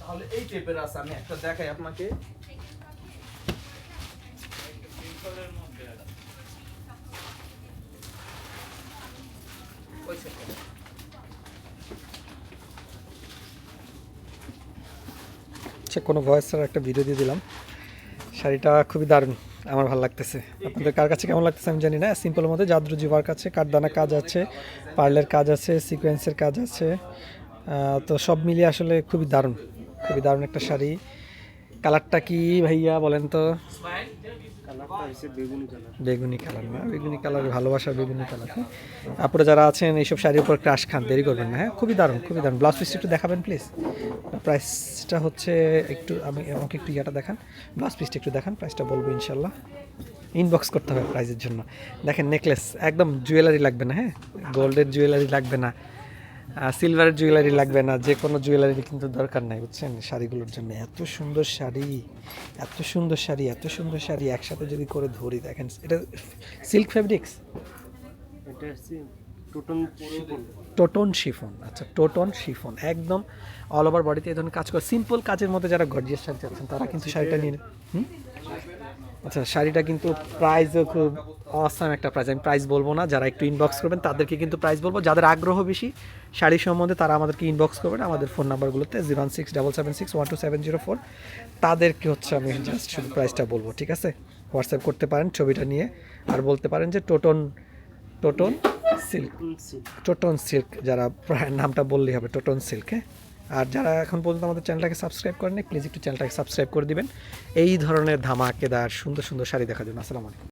তাহলে এই টাইপের আছে, আমি একটা দেখাই আপনাকে। আচ্ছা কোনো ভয়েস ছাড়া একটা ভিডিও দিয়ে দিলাম। শাড়িটা খুবই দারুণ, আমার ভালো লাগতেছে। আপনাদের কার কাছে কেমন লাগতেছে আমি জানি না সিম্পলের মধ্যে। জাদ্রু জিভার কাছে কাঠদানা কাজ আছে পার্লের কাজ আছে সিকোয়েন্সের কাজ আছে। তো সব মিলিয়ে আসলে খুবই দারুণ খুবই দারুণ একটা শাড়ি। কালারটা কি ভাইয়া বলেন তো? বেগুনি কালার না, বেগুনি কালার, ভালোবাসার বেগুনি কালার হ্যাঁ? আপনারা যারা আছেন, এইসব শাড়ির উপর ক্রাশ খান, দেরি করবেন না হ্যাঁ? খুবই দারুণ খুবই দারুণ। ব্লাউজ পিসটা একটু দেখাবেন প্লিজ প্রাইসটা হচ্ছে একটু, আমি আমাকে একটু ইয়াটা দেখান। ব্লাউজ পিসটা একটু দেখান প্রাইসটা বলব ইনশাল্লাহ। ইনবক্স করতে হবে প্রাইসের জন্য। দেখেন নেকলেস একদম জুয়েলারি লাগবে না হ্যাঁ? গোল্ডের জুয়েলারি লাগবে না। সিলভারের জুয়েলারি লাগবে না যে কোনো জুয়েলারি কিন্তু দরকার নাই বুঝছেন? শাড়িগুলোর জন্য এত সুন্দর শাড়ি এত সুন্দর শাড়ি এত সুন্দর শাড়ি একসাথে যদি করে ধরি দেখেন এটা সিল্ক ফেব্রিক্স টোটন শিফন। আচ্ছা টোটন শিফন একদম অল ওভার বডিতে এই ধরনের কাজ করে। সিম্পল কাজের মধ্যে যারা গর্জিয়াস শাড়ি চাচ্ছেন তারা কিন্তু শাড়িটা নিয়ে হুম? আচ্ছা শাড়িটা কিন্তু প্রাইসও খুব অসাম একটা প্রাইস আমি প্রাইস বলব না যারা একটু ইনবক্স করবেন তাদেরকে কিন্তু প্রাইস বলব। যাদের আগ্রহ বেশি শাড়ি সম্বন্ধে তারা আমাদেরকে ইনবক্স করবেন। আমাদের phone নাম্বারগুলোতে zero one six double seven six one two seven zero four তাদেরকে হচ্ছে আমি জাস্ট শুধু প্রাইসটা বলব ঠিক আছে? হোয়াটসঅ্যাপ করতে পারেন ছবিটা নিয়ে। আর বলতে পারেন যে cotton cotton silk cotton silk যারা প্রায় নামটা বললেই হবে টোটন সিল্ক হ্যাঁ? আর যারা এখন পর্যন্ত আমাদের চ্যানেলটাকে সাবস্ক্রাইব করেনি প্লিজ একটু চ্যানেলটাকে সাবস্ক্রাইব করে দিবেন। এই ধরনের ধামাকেদার সুন্দর সুন্দর শাড়ি দেখার জন্য। আসসালামু আলাইকুম।